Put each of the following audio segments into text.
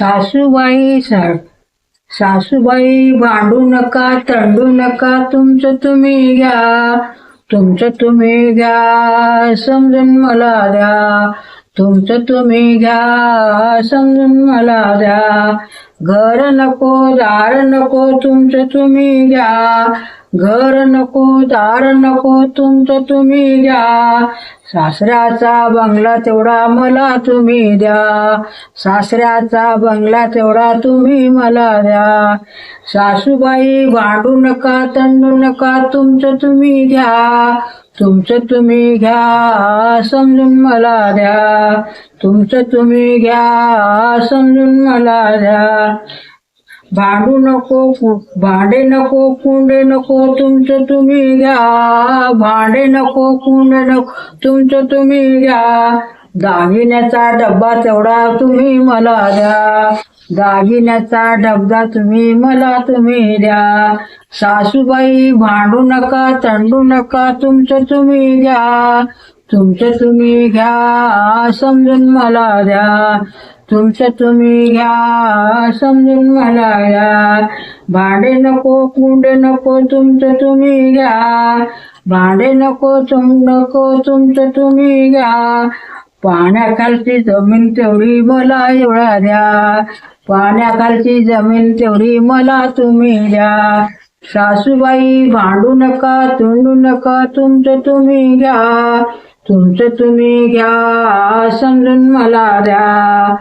सासूबाई सा सासूबाई भांडू नका तंडू नका तुमचं तुम्ही घ्या तुमचं तुम्ही घ्या समजून मला द्या तुमचं तुम्ही घ्या समजून मला द्या घर नको दार नको तुमचं तुम्ही घ्या घर नको दार नको तुमचं तुम्ही घ्या सासऱ्याचा बंगला तेवढा मला तुम्ही द्या. सासऱ्याचा बंगला तेवढा तुम्ही मला द्या. सासूबाई भांडू नका तंडू नका तुमचं तुम्ही घ्या. तुमचं तुम्ही घ्या समजून मला द्या. तुमचं तुम्ही घ्या समजून मला द्या. भांडू नको कु- भांडे नको कुंडे नको तुमचं तुम्ही घ्या. भांडे नको कुंडे नको तुमचं तुम्ही घ्या. दागिन्याचा डब्बा तेवढा तुम्ही मला द्या. दागिन्याचा डब्बा तुम्ही मला तुम्ही द्या. सासूबाई भांडू नका तंडू नका तुमचं तुम्ही घ्या. तुमचं तुम्ही घ्या समजून मला द्या. तुमचं तुम्ही घ्या समजून मला भांडे नको कुंडे नको तुमचं तुम्ही घ्या. भांडे नको तुम नको तुमचं तुम्ही घ्या. पाण्याखालची जमीन तेवढी मला एवढा द्या. पाण्याखालची जमीन तेवढी मला तुम्ही द्या. सासूबाई भांडू नका तुंडू नका तुमचं तुम्ही घ्या. तुमचं तुम्ही घ्या समजून मला द्या.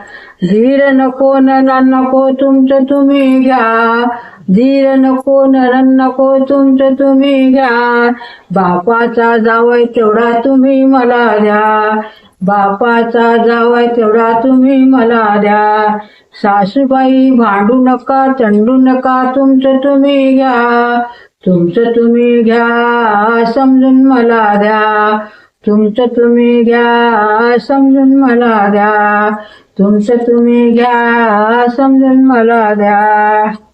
धीर नको नरन नको तुमचं तुम्ही घ्या. धीर नको नरन नको तुमचं तुम्ही घ्या. बापाचा जावय तेवढा तुम्ही मला द्या. बापाचा जावय तेवढा तुम्ही मला द्या. सासूबाई भांडू नका चंडू नका तुमचं तुम्ही घ्या. तुमचं तुम्ही घ्या समजून मला द्या. तुमचं तुम्ही घ्या समजून मला द्या. तुमचं तुम्ही घ्या समजून मला द्या.